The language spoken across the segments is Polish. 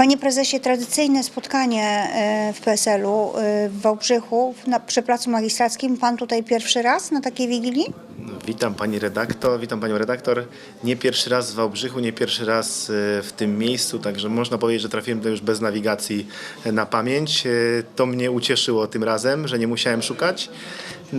Panie prezesie, tradycyjne spotkanie e, w PSL-u e, w Wałbrzychu na, przy Placu Magistrackim. Pan tutaj pierwszy raz na takiej wigilii? Witam pani redaktor, witam panią redaktor. Nie pierwszy raz w Wałbrzychu, nie pierwszy raz e, w tym miejscu, także można powiedzieć, że trafiłem tutaj już bez nawigacji na pamięć. To mnie ucieszyło tym razem, że nie musiałem szukać. E,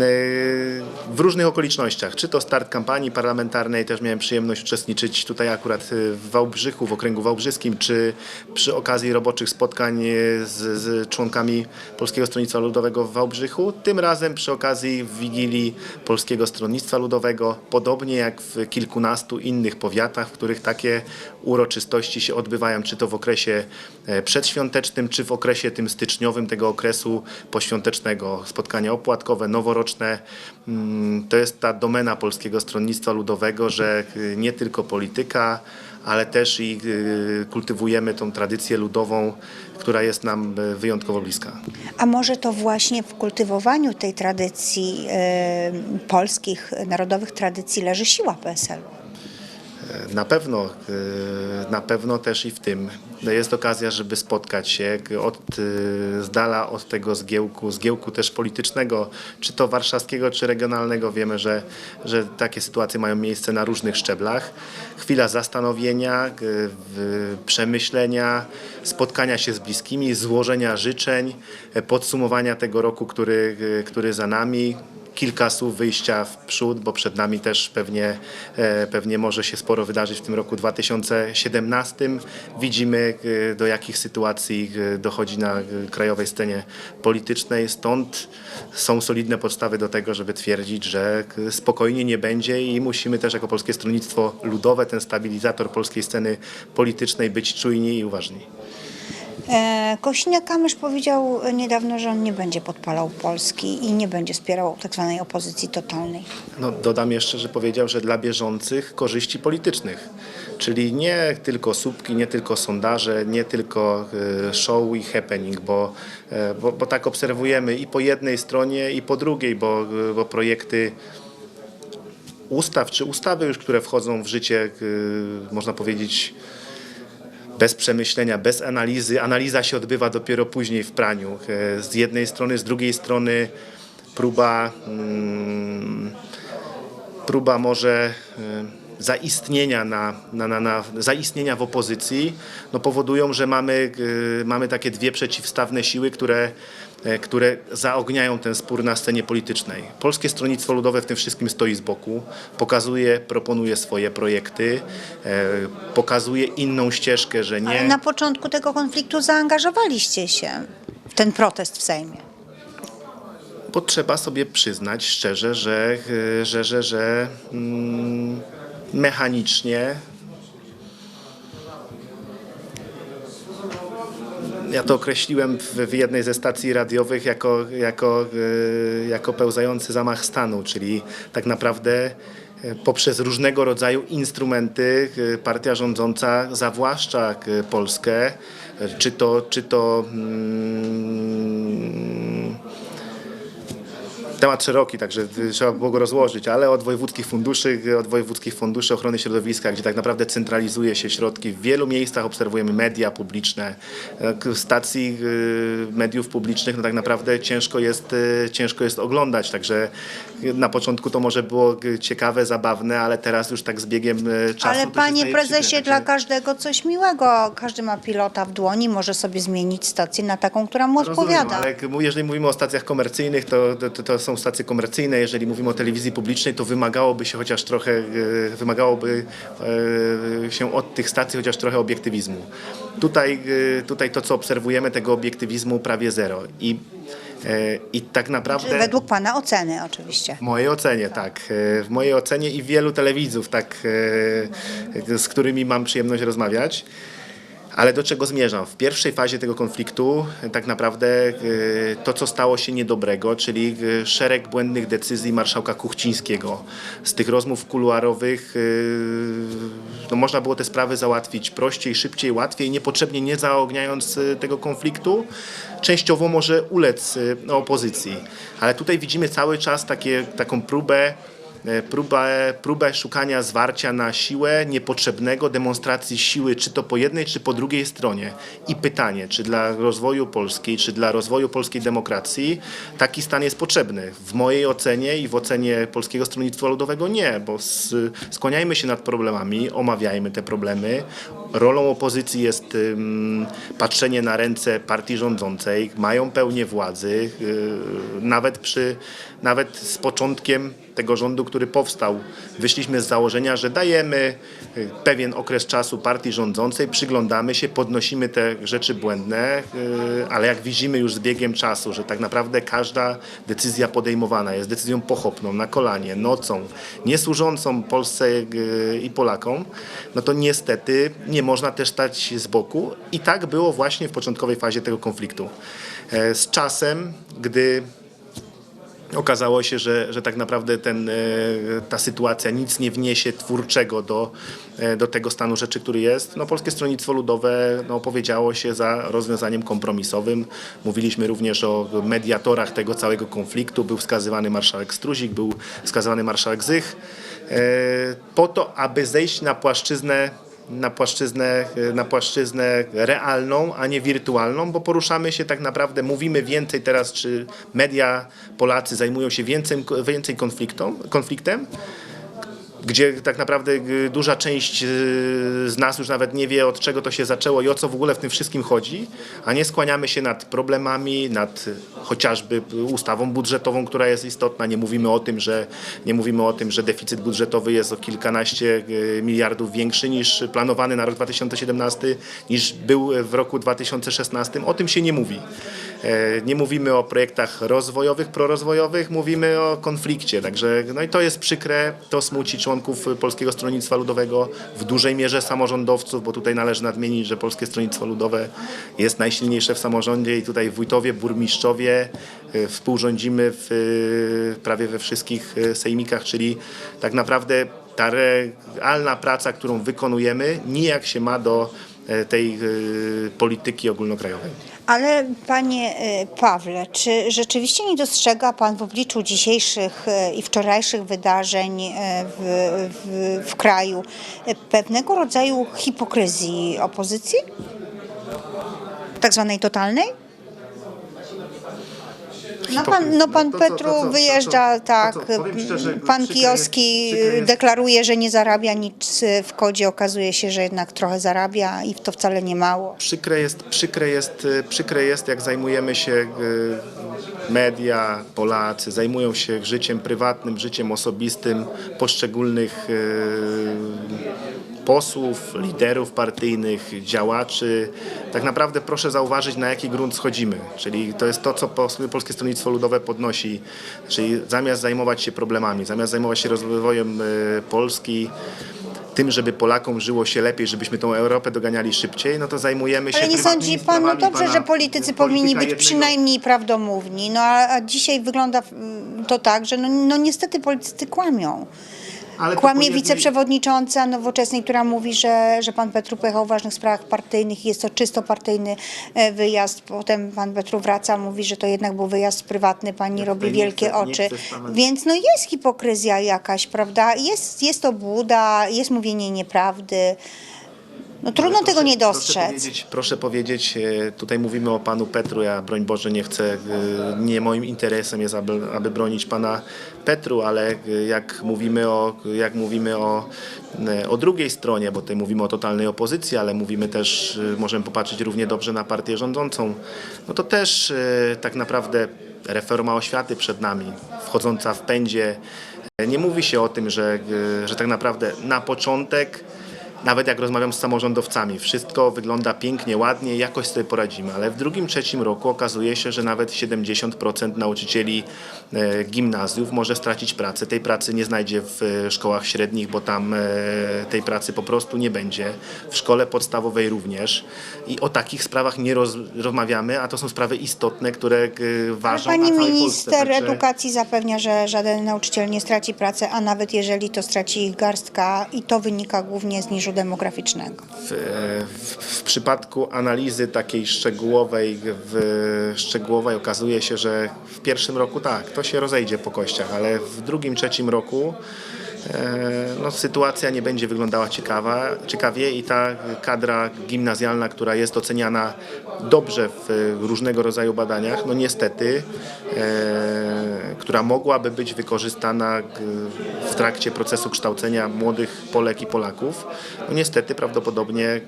W różnych okolicznościach, czy to start kampanii parlamentarnej, też miałem przyjemność uczestniczyć tutaj akurat e, w Wałbrzychu, w okręgu wałbrzyskim, czy przy okazji roboczych spotkań e, z, z członkami Polskiego Stronnictwa Ludowego w Wałbrzychu. Tym razem przy okazji Wigilii Polskiego Stronnictwa Ludowego, podobnie jak w kilkunastu innych powiatach, w których takie uroczystości się odbywają, czy to w okresie przedświątecznym, czy w okresie tym styczniowym tego okresu poświątecznego. Spotkania opłatkowe, noworoczne. Mm, To jest ta domena Polskiego Stronnictwa Ludowego, że y, nie tylko polityka, ale też i y, kultywujemy tą tradycję ludową, która jest nam wyjątkowo bliska. A może to właśnie w kultywowaniu tej tradycji, e, polskich, narodowych tradycji leży siła PSL-u? Na pewno, y, na pewno też i w tym jest okazja, żeby spotkać się od, y, z dala od tego zgiełku, zgiełku też politycznego, czy to warszawskiego, czy regionalnego. Wiemy, że, że takie sytuacje mają miejsce na różnych szczeblach. Chwila zastanowienia, przemyślenia, spotkania się z bliskimi, złożenia życzeń, podsumowania tego roku, który, który za nami kilka słów wyjścia w przód, bo przed nami też pewnie, e, pewnie może się sporo wydarzyć w tym roku 2017. Widzimy e, do jakich sytuacji e, dochodzi na krajowej scenie politycznej, stąd są solidne podstawy do tego, żeby twierdzić, że spokojnie nie będzie i musimy też jako Polskie Stronnictwo Ludowe, ten stabilizator polskiej sceny politycznej być czujni i uważni. E, Kosiniak-Kamysz powiedział niedawno, że on nie będzie podpalał Polski i nie będzie wspierał tak zwanej opozycji totalnej. No, dodam jeszcze, że powiedział, że dla bieżących korzyści politycznych. Czyli nie tylko słupki, nie tylko sondaże, nie tylko e, show i happening, bo, e, bo, bo tak obserwujemy i po jednej stronie, i po drugiej, bo, bo projekty ustaw, czy ustawy już, które wchodzą w życie, można powiedzieć, bez przemyślenia, bez analizy. Analiza się odbywa dopiero później w praniu. E, Z jednej strony, z drugiej strony próba, mm, próba może e, zaistnienia, na, na, na, na, zaistnienia w opozycji no powodują, że mamy, e, mamy takie dwie przeciwstawne siły, które, e, które zaogniają ten spór na scenie politycznej. Polskie Stronnictwo Ludowe w tym wszystkim stoi z boku, pokazuje, proponuje swoje projekty, e, pokazuje inną ścieżkę, że nie... Ale na początku tego konfliktu zaangażowaliście się w ten protest w Sejmie. Bo trzeba sobie przyznać szczerze, że, e, że, że, że mm, mechanicznie. Ja to określiłem w, jednej ze stacji radiowych jako, jako, e, jako pełzający zamach stanu, czyli tak naprawdę e, poprzez różnego rodzaju instrumenty e, partia rządząca zawłaszcza Polskę, czy to, czy to mm, temat szeroki, także y, trzeba było go rozłożyć, ale od wojewódzkich funduszy, y, od wojewódzkich funduszy ochrony środowiska, gdzie tak naprawdę centralizuje się środki. W wielu miejscach obserwujemy media publiczne, stacji y, mediów publicznych, no tak naprawdę ciężko jest, ciężko jest oglądać, także na początku to może było ciekawe, zabawne, ale teraz już tak z biegiem czasu... Ale panie prezesie, dla każdego coś miłego. Każdy ma pilota w dłoni, może sobie zmienić stację na taką, która mu Rozumiem, odpowiada. ale jak- jeżeli mówimy o stacjach komercyjnych, to, to, to są stacje komercyjne. Jeżeli mówimy o telewizji publicznej, to wymagałoby się chociaż trochę, e, wymagałoby e, się od tych stacji chociaż trochę obiektywizmu. Tutaj, e, tutaj to, co obserwujemy, tego obiektywizmu prawie zero. I, i tak naprawdę... Według pana oceny oczywiście. W mojej ocenie, tak. W mojej ocenie i wielu telewizów, tak, z którymi mam przyjemność rozmawiać. Ale do czego zmierzam? W pierwszej fazie tego konfliktu e, tak naprawdę e, to, co stało się niedobrego, czyli e, szereg błędnych decyzji marszałka Kuchcińskiego. Z tych rozmów kuluarowych no, można było te sprawy załatwić prościej, szybciej, łatwiej, niepotrzebnie nie zaogniając tego konfliktu. Częściowo może ulec opozycji. Ale tutaj widzimy cały czas takie, taką próbę próbę, próbę szukania zwarcia na siłę niepotrzebnego, demonstracji siły, czy to po jednej, czy po drugiej stronie. I pytanie, czy dla rozwoju Polski, czy dla rozwoju polskiej demokracji taki stan jest potrzebny? W mojej ocenie i w ocenie Polskiego Stronnictwa Ludowego nie, bo skłaniajmy się nad problemami, omawiajmy te problemy. Rolą opozycji jest patrzenie na ręce partii rządzącej, mają pełnię władzy, yy, nawet przy, nawet z początkiem tego rządu, który powstał, wyszliśmy z założenia, że dajemy y, pewien okres czasu partii rządzącej, przyglądamy się, podnosimy te rzeczy błędne, y, ale jak widzimy już z biegiem czasu, że tak naprawdę każda decyzja podejmowana jest decyzją pochopną, na kolanie, nocą, nie służącą Polsce y, i Polakom, no to niestety nie można też stać z boku i tak było właśnie w początkowej fazie tego konfliktu. E, Z czasem, gdy okazało się, że, że tak naprawdę ten, e, ta sytuacja nic nie wniesie twórczego do, e, do tego stanu rzeczy, który jest. No, Polskie Stronnictwo Ludowe no, opowiedziało się za rozwiązaniem kompromisowym. Mówiliśmy również o mediatorach tego całego konfliktu. Był wskazywany marszałek Struzik, był wskazywany marszałek Zych. Po to, aby zejść na płaszczyznę na płaszczyznę, na płaszczyznę realną, a nie wirtualną, bo poruszamy się tak naprawdę, mówimy więcej teraz, czy media Polacy zajmują się więcej, więcej konfliktem, gdzie tak naprawdę y, duża część y, z nas już nawet nie wie od czego to się zaczęło i o co w ogóle w tym wszystkim chodzi, a nie skłaniamy się nad problemami, nad chociażby ustawą budżetową, która jest istotna. Nie mówimy o tym, że nie mówimy o tym, że deficyt budżetowy jest o kilkanaście y, miliardów większy niż planowany na rok 2017, niż był w roku 2016. O tym się nie mówi. E, Nie mówimy o projektach rozwojowych, prorozwojowych, mówimy o konflikcie. Także no i to jest przykre, to smuci członków Polskiego Stronnictwa Ludowego, w dużej mierze samorządowców, bo tutaj należy nadmienić, że Polskie Stronnictwo Ludowe jest najsilniejsze w samorządzie i tutaj wójtowie, burmistrzowie e, współrządzimy w, e, prawie we wszystkich sejmikach, czyli tak naprawdę ta realna praca, którą wykonujemy, nijak się ma do tej polityki ogólnokrajowej. Ale panie y, Pawle, czy rzeczywiście nie dostrzega pan w obliczu dzisiejszych y, i wczorajszych wydarzeń y, w, w, w kraju pewnego rodzaju hipokryzji opozycji? Tak zwanej totalnej? No pan, no pan To to Petru co- to wyjeżdża co- tak, to szczerze, pan Kijowski deklaruje, że nie zarabia nic w kodzie, okazuje się, że jednak trochę zarabia i to wcale nie mało. Przykre jest, przykre jest, przykre jest, jak zajmujemy się y, media, Polacy zajmują się życiem prywatnym, życiem osobistym poszczególnych y, posłów, liderów partyjnych, działaczy. Tak naprawdę proszę zauważyć, na jaki grunt schodzimy. Czyli to jest to, co Polskie Stronnictwo Ludowe podnosi. Czyli zamiast zajmować się problemami, zamiast zajmować się rozwojem y, Polski, tym, żeby Polakom żyło się lepiej, żebyśmy tą Europę doganiali szybciej, no to zajmujemy się Ale nie sądzi pan, no dobrze, pana- że politycy powinni być jednego- przynajmniej prawdomówni, no a, a dzisiaj wygląda mm, to tak, że no, no niestety politycy kłamią. Ale Kłamie wiceprzewodnicząca Nowoczesnej, która mówi, że, że pan Petru pojechał w ważnych sprawach partyjnych i jest to czysto partyjny e, wyjazd. Potem pan Petru wraca, mówi, że to jednak był wyjazd prywatny, pani Ja robi wielkie chcę- oczy. chcę Więc no jest hipokryzja jakaś, prawda? Jest, jest to buda, jest mówienie nieprawdy. No trudno Ale tego proszę- nie Proszę dostrzec. powiedzieć, proszę powiedzieć, e, tutaj mówimy o panu Petru, ja broń Boże nie chcę, e, nie moim interesem jest, aby, aby bronić pana Petru, ale e, jak mówimy o, jak mówimy o, o drugiej stronie, bo tutaj mówimy o totalnej opozycji, ale mówimy też, możemy popatrzeć równie dobrze na partię rządzącą, no to też tak naprawdę reforma oświaty przed nami, wchodząca w pędzie. Nie mówi się o tym, że, że tak naprawdę na początek nawet jak rozmawiam z samorządowcami, wszystko wygląda pięknie, ładnie, jakoś sobie poradzimy, ale w drugim, trzecim roku okazuje się, że nawet 70% nauczycieli e, gimnazjów może stracić pracę. Tej pracy nie znajdzie w e, szkołach średnich, bo tam e, tej pracy po prostu nie będzie. W szkole podstawowej również. I o takich sprawach nie roz, rozmawiamy, a to są sprawy istotne, które e, Ale ważą pani Polsce. minister Także- edukacji zapewnia, że żaden nauczyciel nie straci pracy, a nawet jeżeli to straci ich garstka i to wynika głównie z demograficznego? W, w, w przypadku analizy takiej szczegółowej, w, szczegółowej okazuje się, że w pierwszym roku tak, to się rozejdzie po kościach, ale w drugim, trzecim roku no, sytuacja nie będzie wyglądała ciekawa, ciekawie i ta kadra gimnazjalna, która jest oceniana dobrze w różnego rodzaju badaniach, no niestety, e, która mogłaby być wykorzystana w trakcie procesu kształcenia młodych Polek i Polaków, no niestety prawdopodobnie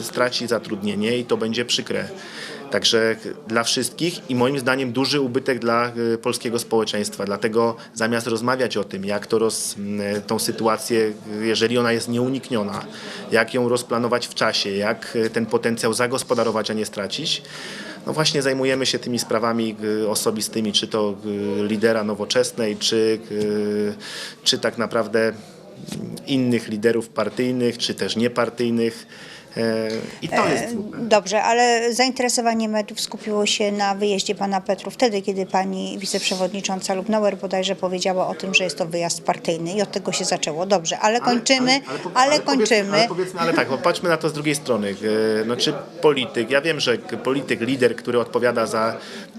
straci zatrudnienie i to będzie przykre. Także dla wszystkich i moim zdaniem duży ubytek dla y, polskiego społeczeństwa. Dlatego zamiast rozmawiać o tym, jak to roz, tą sytuację, y, jeżeli ona jest nieunikniona, jak ją rozplanować w czasie, jak y, ten potencjał zagospodarować, a nie stracić, no właśnie zajmujemy się tymi sprawami osobistymi, czy to lidera nowoczesnej, czy, czy tak naprawdę innych liderów partyjnych, czy też niepartyjnych. E, I to jest smutne. Dobrze, ale zainteresowanie mediów skupiło się na wyjeździe pana Petru wtedy, kiedy pani wiceprzewodnicząca Lubnauer bodajże powiedziała o tym, że jest to wyjazd partyjny i od tego się zaczęło. Dobrze, ale kończymy, ale, po- powiedzmy- kończymy. Ale powiedzmy, ale tak, popatrzmy na to z drugiej strony. E, No, czy polityk, ja wiem, że polityk, lider, który odpowiada za,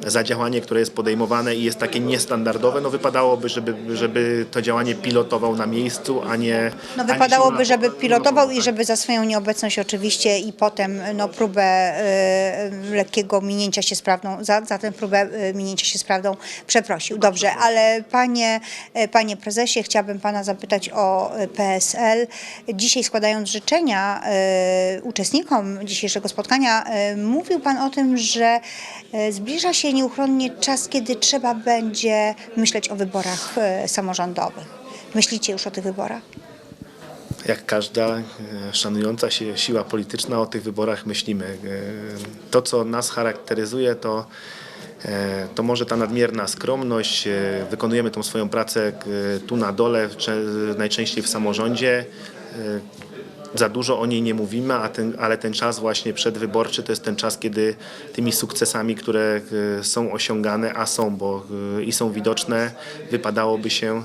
za działanie, które jest podejmowane i jest takie niestandardowe, no wypadałoby, żeby, żeby to działanie pilotował na miejscu, a nie... No wypadałoby, żeby pilotował i żeby za swoją nieobecność oczywiście i potem no, próbę e, lekkiego minięcia się z prawdą, za, za tę próbę e, minięcia się z prawdą przeprosił. Dobrze, ale panie, e, panie prezesie, chciałabym pana zapytać o PSL. Dzisiaj składając życzenia uczestnikom dzisiejszego spotkania, mówił pan o tym, że zbliża się nieuchronnie czas, kiedy trzeba będzie myśleć o wyborach samorządowych. Myślicie już o tych wyborach? Jak każda e, szanująca się siła polityczna o tych wyborach myślimy. E, To, co nas charakteryzuje, to, e, to może ta nadmierna skromność. Wykonujemy tą swoją pracę tu na dole, najczęściej w samorządzie. Za dużo o niej nie mówimy, ten, ale ten czas właśnie przedwyborczy to jest ten czas, kiedy tymi sukcesami, które są osiągane, a są, bo i są widoczne, wypadałoby się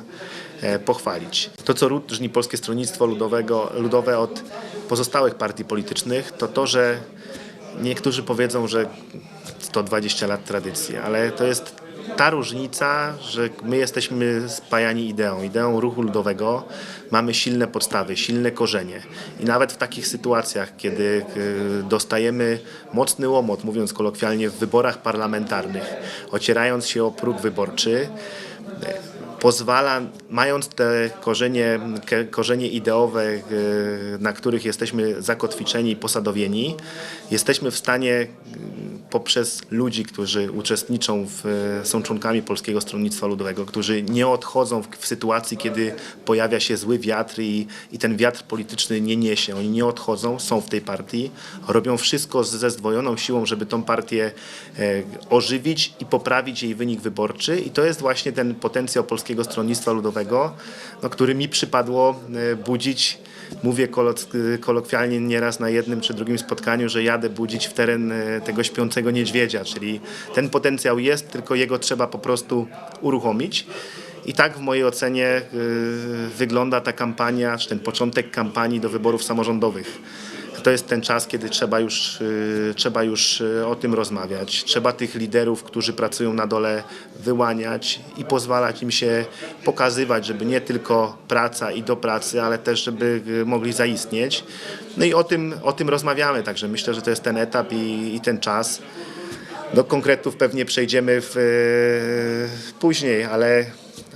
pochwalić. To, co różni Polskie Stronnictwo Ludowego, Ludowe od pozostałych partii politycznych, to to, że niektórzy powiedzą, że 120 lat tradycji, ale to jest ta różnica, że my jesteśmy spajani ideą, ideą ruchu ludowego, mamy silne podstawy, silne korzenie. I nawet w takich sytuacjach, kiedy y, dostajemy mocny łomot, mówiąc kolokwialnie, w wyborach parlamentarnych, ocierając się o próg wyborczy, pozwala, mając te korzenie, korzenie ideowe, e, na których jesteśmy zakotwiczeni i posadowieni, jesteśmy w stanie poprzez ludzi, którzy uczestniczą, w, e, są członkami Polskiego Stronnictwa Ludowego, którzy nie odchodzą w, w sytuacji, kiedy pojawia się zły wiatr i, i ten wiatr polityczny nie niesie. Oni nie odchodzą, są w tej partii, robią wszystko ze zdwojoną siłą, żeby tą partię e, ożywić i poprawić jej wynik wyborczy i to jest właśnie ten potencjał Polskiego Stronnictwa Ludowego, no, który mi przypadło e, budzić Mówię kolo- kolokwialnie nieraz na jednym czy drugim spotkaniu, że jadę budzić w teren e, tego śpiącego niedźwiedzia, czyli ten potencjał jest, tylko jego trzeba po prostu uruchomić. I tak w mojej ocenie e, wygląda ta kampania, czy ten początek kampanii do wyborów samorządowych. To jest ten czas, kiedy trzeba już, y, trzeba już y, o tym rozmawiać. Trzeba tych liderów, którzy pracują na dole, wyłaniać i pozwalać im się pokazywać, żeby nie tylko praca i do pracy, ale też, żeby y, mogli zaistnieć. No i o tym, o tym rozmawiamy, także myślę, że to jest ten etap i, i ten czas. Do konkretów pewnie przejdziemy w, później, ale,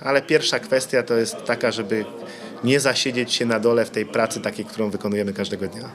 ale pierwsza kwestia to jest taka, żeby nie zasiedzieć się na dole w tej pracy takiej, którą wykonujemy każdego dnia.